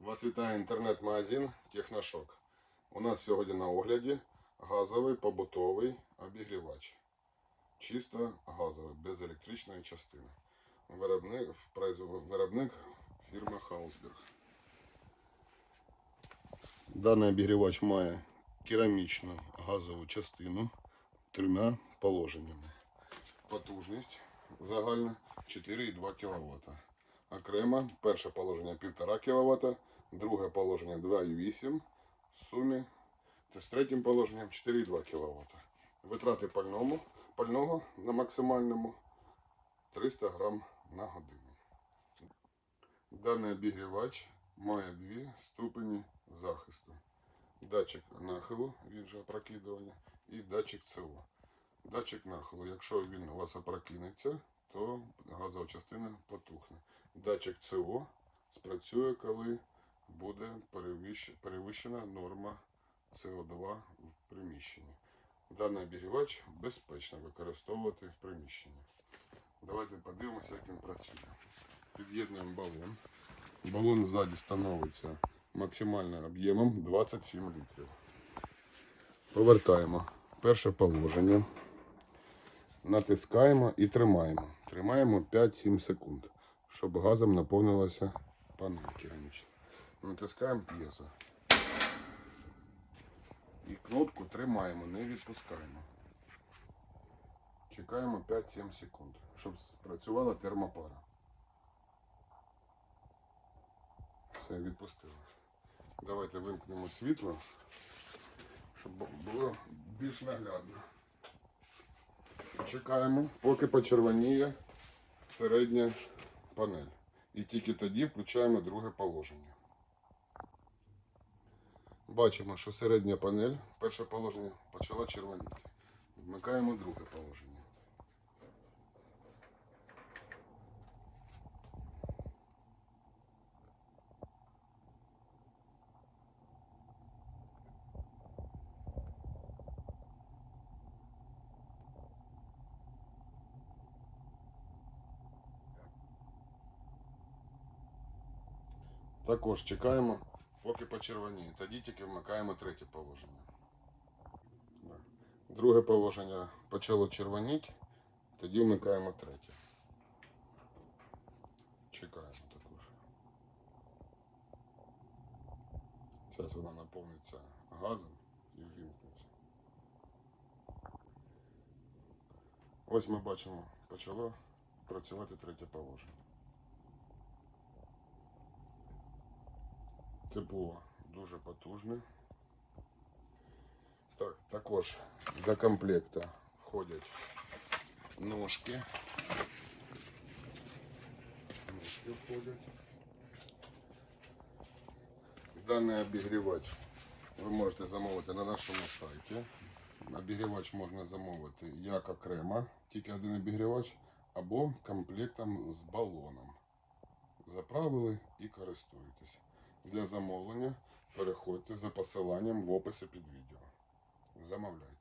Вас вітає інтернет-магазин Техношок. У нас сьогодні на огляді газовий побутовий обігрівач. Чисто газовий, без електричної частини. Виробник, виробник фірма Хаусберг. Даний обігрівач має керамічну газову частину трьома положеннями. Потужність загальна 4,2 кВт. Окремо перше положення 1,5 кВт, друге положення 2,8 в сумі з третім положенням 4,2 кВт. Витрати пальному, пального на максимальному 300 грам на годину. Даний обігрівач має дві ступені захисту. Датчик нахилу, він же опрокидування, і датчик ЦО. Датчик нахилу, якщо він у вас опрокинеться, то газова частина потухне. Датчик ЦО спрацює, коли буде перевищена норма СО2 в приміщенні. Даний обігрівач безпечно використовувати в приміщенні. Давайте подивимося, як він працює. Під'єднуємо балон. Балон ззаді становиться максимальним об'ємом 27 літрів. Повертаємо перше положення. Натискаємо і тримаємо. Тримаємо 5-7 секунд, щоб газом наповнилася панель керамічна. Натискаємо п'єзо. І кнопку тримаємо, не відпускаємо. Чекаємо 5-7 секунд, щоб спрацювала термопара. Все, відпустили. Давайте вимкнемо світло, щоб було більш наглядно. Чекаємо, поки почервоніє середня панель. І тільки тоді включаємо друге положення. Бачимо, що середня панель, перше положення, почала червоніти. Вмикаємо друге положення. Також чекаємо, поки почервоніє. Тоді тільки вмикаємо третє положення. Друге положення почало червоніти, тоді вмикаємо третє. Чекаємо також. Зараз вона наповниться газом і ввімкнеться. Ось ми бачимо, почало працювати третє положення. Тепло дуже потужне. Так, також до комплекта входять ножки. Ножки входять. Даний обігрівач ви можете замовити на нашому сайті. Обігрівач можна замовити як окремо, тільки один обігрівач, або комплектом з балоном. Заправили і користуєтесь. Для замовлення переходьте за посиланням в описі під відео. Замовляйте.